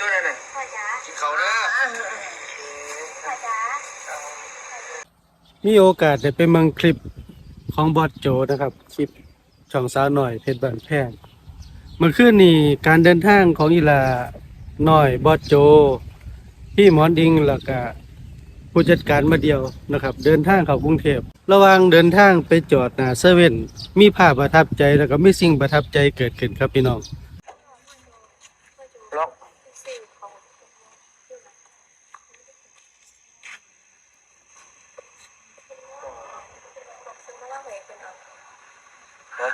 ตัวนั้นน่ะพ่อจ๋ากินเขาเด้อพ่อจ๋ามีโอกาสได้ไปเมืองคลิปของบอสโจนะครับ คลิปช่องสาวหน่อยเพชรบ้านแพงเมื่อคืนนี้การเดินทางของอีลาหน่อยบอสโจ พี่หมอนดิงแล้วก็ผู้จัดการมาเดียวนะครับ เดินทางเข้ากรุงเทพระหว่างเดินทางไปจอดหน้าเซเว่นมีภาพประทับใจแล้วก็มีสิ่งประทับใจเกิดขึ้นครับพี่น้อง ล็อก สื่อของ ซื้อมาล่าเหวยเป็นเอา ฮะ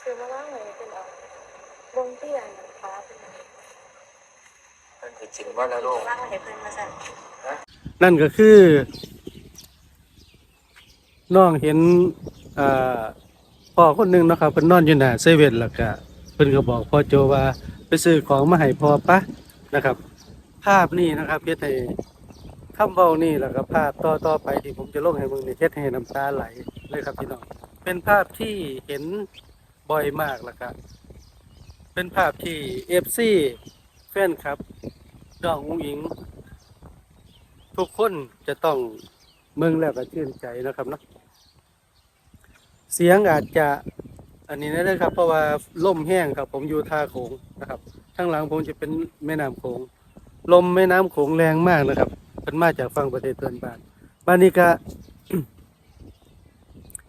ซื้อมาล่าเหวยเป็นเอาวงเตี้ยนฟ้าเป็นเอามันคือจริงว่าแล้วลูกล่าเหวยเพิ่นมาสั่นนั่นก็คือน้องเห็นอ่าพ่อคนหนึ่งเนาะครับเพิ่นนอนอยู่หน้าเซเว่นแล้วก็เพิ่นก็บอกพ่อโจว่าไปซื้อของมาให้พ่อปะนะครับ ภาพนี้นะครับเฮ็ดให้คำเว้านี่แล้วก็ภาพต่อต่อไปที่ผมจะลงให้มึงนี่เฮ็ดให้น้ำตาไหลเลยครับพี่น้อง เป็นภาพที่เห็นบ่อยมากแล้วก็เป็นภาพที่ FC แฟนครับน้องอุ้งอิง ทุกคนจะต้องเมืองแล้วก็ชื่นใจนะครับเนาะเสียงอาจจะอันนี้นะครับ เพราะว่าล่มแห้งครับ ผมอยู่ท่าโขงนะครับข้างหลังผมจะเป็นแม่น้ำโขงลมแม่น้ำโขงแรงมากนะครับเป็นมาจากฝั่งประเทศเพื่อนบ้านบ้านนี้ก็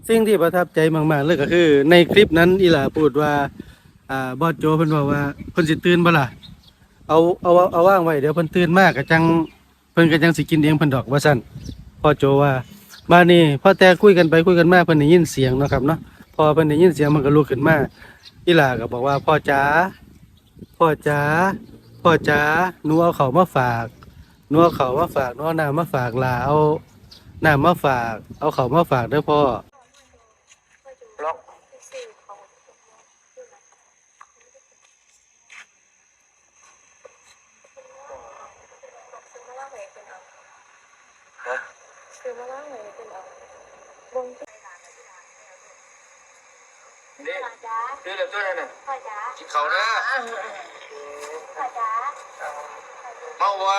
สิ่งที่ประทับใจมากๆเลยก็คือ ในคลิปนั้นอีหลาพูดว่าอ่าบอสโจเพิ่นบอกว่าเพิ่นสิตื่นบ่ล่ะเอาเอาเอาว่างไว้เดี๋ยวเพิ่นตื่นมากก็จังเพิ่นก็ยังสิกินเองเพิ่นดอกว่าซั่นพ่อโจว่ามานี่พ่อแต่คุยกันไปคุยกันมาเพิ่นได้ยินเสียงเนาะครับเนาะพอเพิ่นได้ยินเสียงมันก็ลุกขึ้นมาอีหลาก็บอกว่าพ่อจ๋าพ่อจ๋าพ่อจ๋าหนูเอาเขามาฝากหนูเอาเขามาฝากหนูเอาน้ำมาฝากลาเอาน้ำมาฝาก เอาเขามาฝากเด้อพ่อจู ล็อก สื่อของซื้อมาล่าเหวยเป็นเอา ฮะ ซื้อ มาล่าเหวยเป็นเอาวงเตี้ยนี่พ่อจ๋าซื้อแล้วตัวนั้นน่ะพ่อจ๋ากินเขาเด้อพ่อจ๋าเมาบ่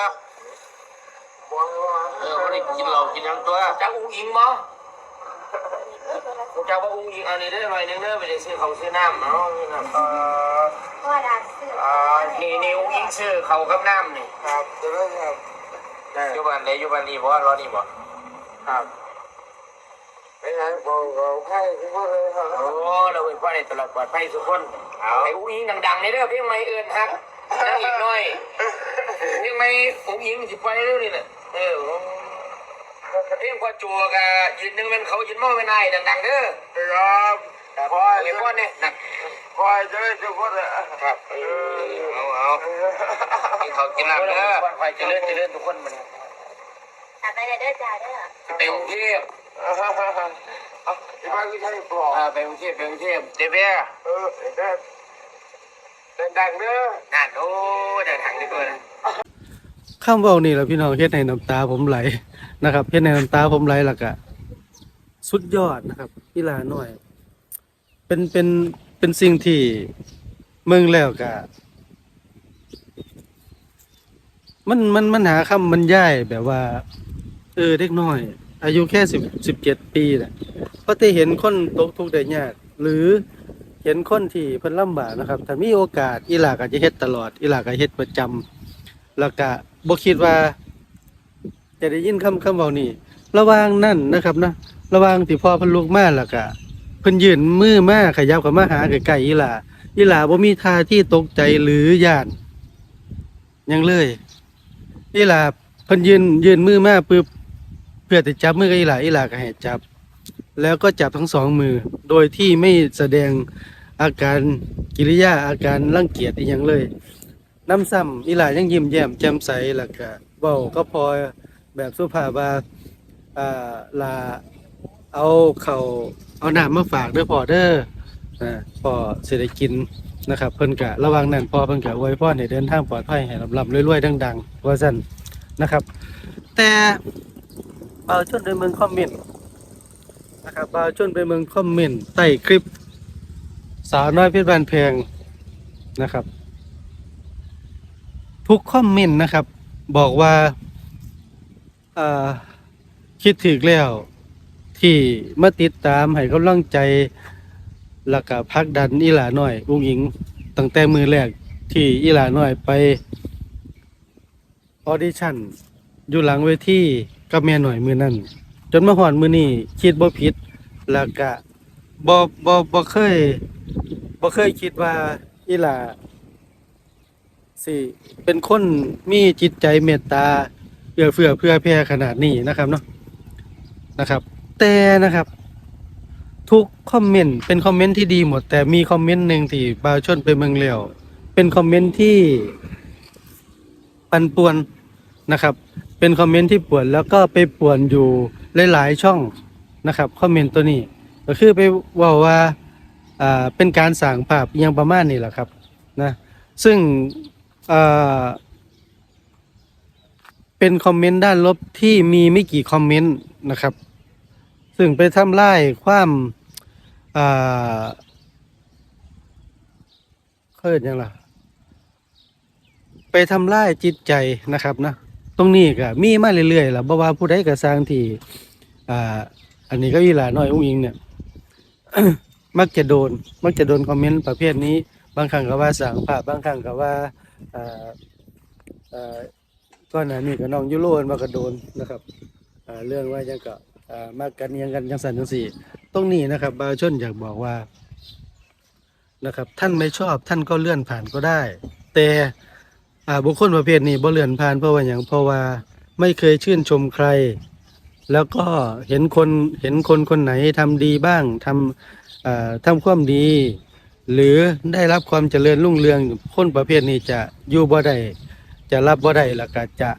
เออวันนี้กินเหล้ากินหยังตัวจักอุ้งอิงบ่กูจักว่าอุ้งอิงอันนี้ได้หน่อยหนึงเด้อไปได้ซื้อเขาวซื้อน้ำเนาะนี่นะพ่อดาซื้ออ่านี่นี่อุ้งอิงซื้อเขาวกับน้ำนี่ครับจะได้ครับอยู่บ้านไหนอยู่บ้านนี้บ่รอนี่บ่ ครับไม่งั้นบอกเราให้ทุกคนเลยครับโอ้เราเป็นพ่อในตลอดปลอดภัยทุกคนไอ้อุ้งอิงดังๆนี่เด้อเพียงไม่เอิ้นฮักนางอีกหน่อยเพียงไม่อุ้งอิงสิไปเร็วนี่น่ะเออเพียงพอจัวกะยืนหนึงเป็นเขายืนมอเป็นนายดังๆเด้อครับแต่พอเห็นพ่อเนี่ยนักคอยจะได้ทุกคนเลยครับเออเอาเอากินเขาวกินน้ำเด้อไปเจริญเจริญทุกคนมัน ตัดไปเลยเด้อจ้าเด้อไปกรุงเทพที่บ้านก็ใช่ปลอกอ่าไปกรุงเทพไปกรุงเทพเดเบียเออดังๆเด้อนั่นโอ้เดินทางดีกว่านะคำเว้านี่แหละพี่น้องเฮ็ดให้น้ำตาผมไหลนะครับเฮ็ดให้น้ำตาผมไหลแล้วก็สุดยอดนะครับอีหลาน้อย เป็นเป็นเป็นสิ่งที่เมืองแล้วก็มันมันมันหาคำบรรยายแบบว่า เออเด็กน้อย อายุแค่สิบสิบเจ็ดปีแหละพอได้เห็นคนตกทุกข์ได้ยากหรือเห็นคนที่เพิ่นลำบากนะครับ ถ้ามีโอกาสอีหลาก็จะเฮ็ดตลอดอีหลาก็เฮ็ดประจำแล้วก็บ่คิดว่า จะได้ยินคำคำเว้านี่ระว่างนั่นนะครับนะระว่างที่พ่อเพิ่นลุกมาแล้วก็เพิ่นยืนมือมาขยับเข้ามาหาใกล้ๆอีหลาอีหลาบ่มีท่าที่ตกใจหรือย่านยังเลยอีหลาเพิ่นยืนยืนมือมาปึ๊บ เพื่อจะจับมือกับอีหลาอีหลาก็ให้จับ แล้วก็จับทั้งสองมือ โดยที่ไม่แสดงอาการกิริยาอาการรังเกียจอีหยังเลย น้ำซ้ำอีหลายังยิ้มแย้มแจ่มใสแล้วก็เว้าก็พอแบบสุภาพว่าอ่าลาเอาเขาเอาน้ำมาฝากเด้อพ่อเด้ออ่าพ่อสิได้กินนะครับเพิ่นกะระวังนั้นพอเพิ่นกะอวยพรให้เดินทางปลอดภัยให้ลำๆรวยๆดังๆว่าซั่นนะครับ แต่ บาชนไปเมืองคอมเมนต์นะครับเบาชนไปเมืองคอมเมนต์ใต้คลิป สาวน้อยเพชรบานแพงนะครับ ทุกคอมเมนต์นะครับ บอกว่าคิดถึกแล้ว ที่มาติดตามให้กำลังใจแล้วก็พักดันอีหลาน้อยอุ้งอิงตั้งแต่มือแรกที่อีหลาน้อยไปออดิชั่นอยู่หลังเวที กับแม่หน่อยมือนั่นจนมาหอนมือนี้คิดบ่ผิด แล้วก็บ่บ่บ่เคยบ่เคยคิดว่าอีหลาสิเป็นคนมีจิตใจเมตตาเอื้อเฟื้อเพื่อแผ่ขนาดนี้นะครับเนาะนะครับ แต่นะครับ ทุกคอมเมนต์เป็นคอมเมนต์ที่ดีหมด แต่มีคอมเมนต์หนึ่งที่บาวชนไปเมืองเลียวเป็นคอมเมนต์ที่ ปันป่วนนะครับ เป็นคอมเมนต์ที่ป่วนแล้วก็ไปป่วนอยู่หลายๆช่องนะครับคอมเมนต์ตัวนี้ ก็คือไปว่าว่าอ่าเป็นการสั่งภาพยังประมาณนี้แหละครับนะซึ่งอ่าเป็นคอมเมนต์ด้านลบที่มีไม่กี่คอมเมนต์นะครับ ซึ่งไปทำลายความอ่าเขาเรียกยังล่ะไปทำลายจิตใจนะครับนะ ตรงนี้ก็มีมาเรื่อยๆล่ะบ่ว่าผู้ใดก็สร้างที่อ่าอันนี้ก็อีหลาน้อยอุ้งอิงเนี่ย มักจะโดน มักจะโดนคอมเมนต์ประเภทนี้ บางครั้งก็ว่าสั่งภาพบางครั้งก็ว่าอ่าอ่าก้อนหน้านี้ก็น้องยูโรมันก็โดนนะครับอ่าเรื่องว่ายังก็อ่ามากันยังกันจังสันจังสี่ ตรงนี้นะครับบาวชนอยากบอกว่านะครับท่านไม่ชอบท่านก็เลื่อนผ่านก็ได้ แต่ อ่าบุคคลประเภทนี้บ่เลื่อนผ่านเพราะว่าอย่างเพราะว่าไม่เคยชื่นชมใคร แล้วก็เห็นคนเห็นคนคนไหนทำดีบ้างทำอ่อทำความดี หรือได้รับความเจริญรุ่งเรืองคนประเภทนี้จะอยู่บ่ได้จะรับบ่ได้แล้วก็จะ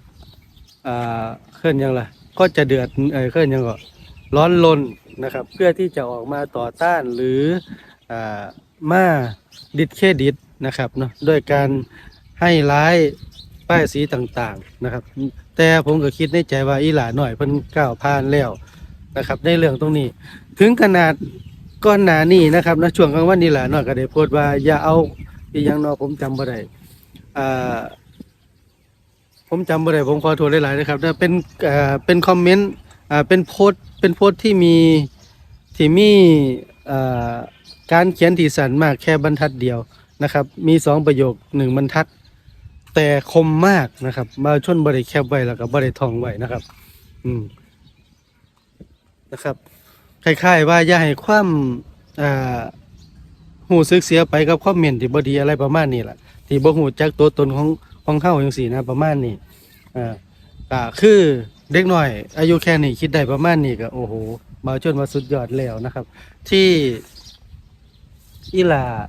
อ่าเคลื่อนยังล่ะก็จะเดือดเออเคลื่อนยังก็ร้อนรนนะครับ เพื่อที่จะออกมาต่อต้านหรืออ่ามาดิดเครดิตนะครับเนาะด้วยการ ให้ร้ายป้ายสีต่างๆนะครับ แต่ผมก็คิดในใจว่าอีหลาหน่อยเพิ่นก้าวผ่านแล้วนะครับในเรื่องตรงนี้ ถึงขนาดก้อนหนานี่นะครับนะช่วงกลางวันนี่แหละหน่อยก็ได้โพสต์ว่า อย่าเอาอีหยังเนอผมจำบ่ได้อ่าผมจำบ่ได้ผมขอโทษหลายๆนะครับนะเป็นอ่าเป็นคอมเมนต์อ่าเป็นโพสต์เป็นโพสต์ที่มีที่มีอ่าการเขียนที่สั้นมากแค่บรรทัดเดียวนะครับ มีสองประโยคหนึ่งบรรทัด แต่คมมากนะครับมาชนบริแคบไว้แล้วก็บริทองไว้นะครับ อืมนะครับคล้ายๆว่าอย่าให้ความอ่าหูซึกเสียไปกับความเหม็นที่บดีอะไรประมาณนี้แหละที่บ่หูจักตัวตนของของเฮาจังซี่นะประมาณนี้อ่าก็คือเด็กหน้อย อายุแค่นี้คิดได้ประมาณนี้ก็โอ้โหมาจนมาสุดยอดแล้วนะครับ ที่อีลาอะ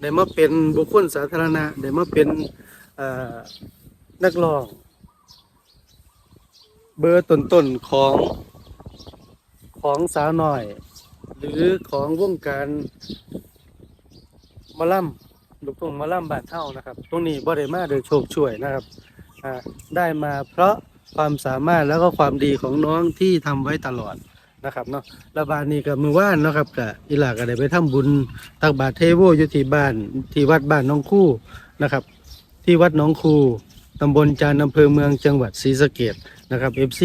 ได้มาเป็นบุคคลสาธารณะได้มาเป็นเอ่อนักร้อง เบอร์ต้นๆของของสาวหน้อย หรือของวงการมอลำลูกทุ่งมอลำบานเฮานะครับ ตรงนี้บ่ได้มาโดยโชคช่วยนะครับได้มาเพราะความสามารถแล้วก็ความดีของน้องที่ทำไว้ตลอด นะครับเนาะระบาดนี้ก็มือว่านเนาะครับก็อีหลาก็ได้ไปทำบุญตักบาตรเทโวอยู่ที่บ้านที่วัดบ้านน้องคู่นะครับ ที่วัดน้องคูตำบลจานอำเภอเมืองจังหวัดศรีสะเกดนะครับ FC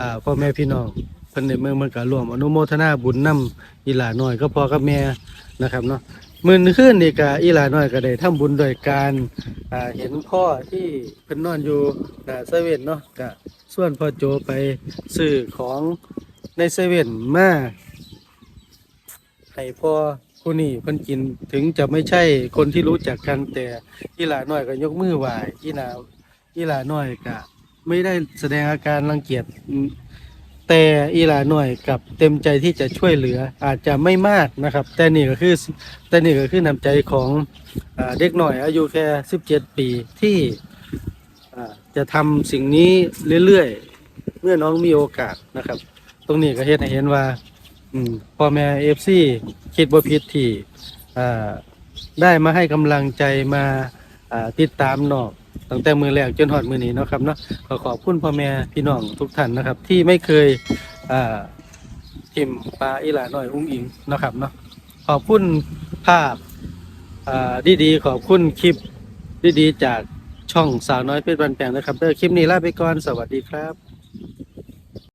อ่าพ่อแม่พี่น้องเพิ่นในเมืองมันก็ร่วมอนุโมทนาบุญนำอีหลาน้อยก็พอกับแม่นะครับเนาะมื้อคืนนี่ก็อีหลาน้อยก็ได้ทำบุญโดยการเห็นพ่อที่เพิ่นนอนอยู่น้าเซเว่นเนาะก็ส่วนพ่อโจไปซื้อของ ในเซเว่นมาให้พ่อผู้นี้เพิ่นกินถึงจะไม่ใช่คนที่รู้จักกันแต่อีหลาน้อยก็ยกมือไหว้อีหลาอีหลาน้อยก็ไม่ได้แสดงอาการรังเกียจแต่อีหลาน้อยกับเต็มใจที่จะช่วยเหลืออาจจะไม่มากนะครับ แต่นี่ก็คือแต่นี่ก็คือน้ำใจของอเด็กหน่อยอายุแค่ 17 ปีที่จะทำสิ่งนี้เรื่อยๆ เมื่อน้องมีโอกาสนะครับ ตรงนี้ก็เฮ็ดให้เห็นว่า อืมพ่อแม่เอฟซีคิดบ่ผิดที่อ่าได้มาให้กำลังใจมาอ่าติดตามนอกตั้งแต่มือแรกจนฮอดมือนี้เนาะครับเนาะขอขอบคุณพ่อแม่พี่น้องทุกท่านนะครับ ที่ไม่เคยอ่าทิมปลาอีหลาน้อยอุ้งอิงเนาะครับเนาะขอบคุณภาพอ่าดีๆขอบคุณคลิปดีๆจากช่องสาวน้อยเพชรบันแปลงนะครับเด้อคลิปนี้ลาไปก่อนสวัสดีครับ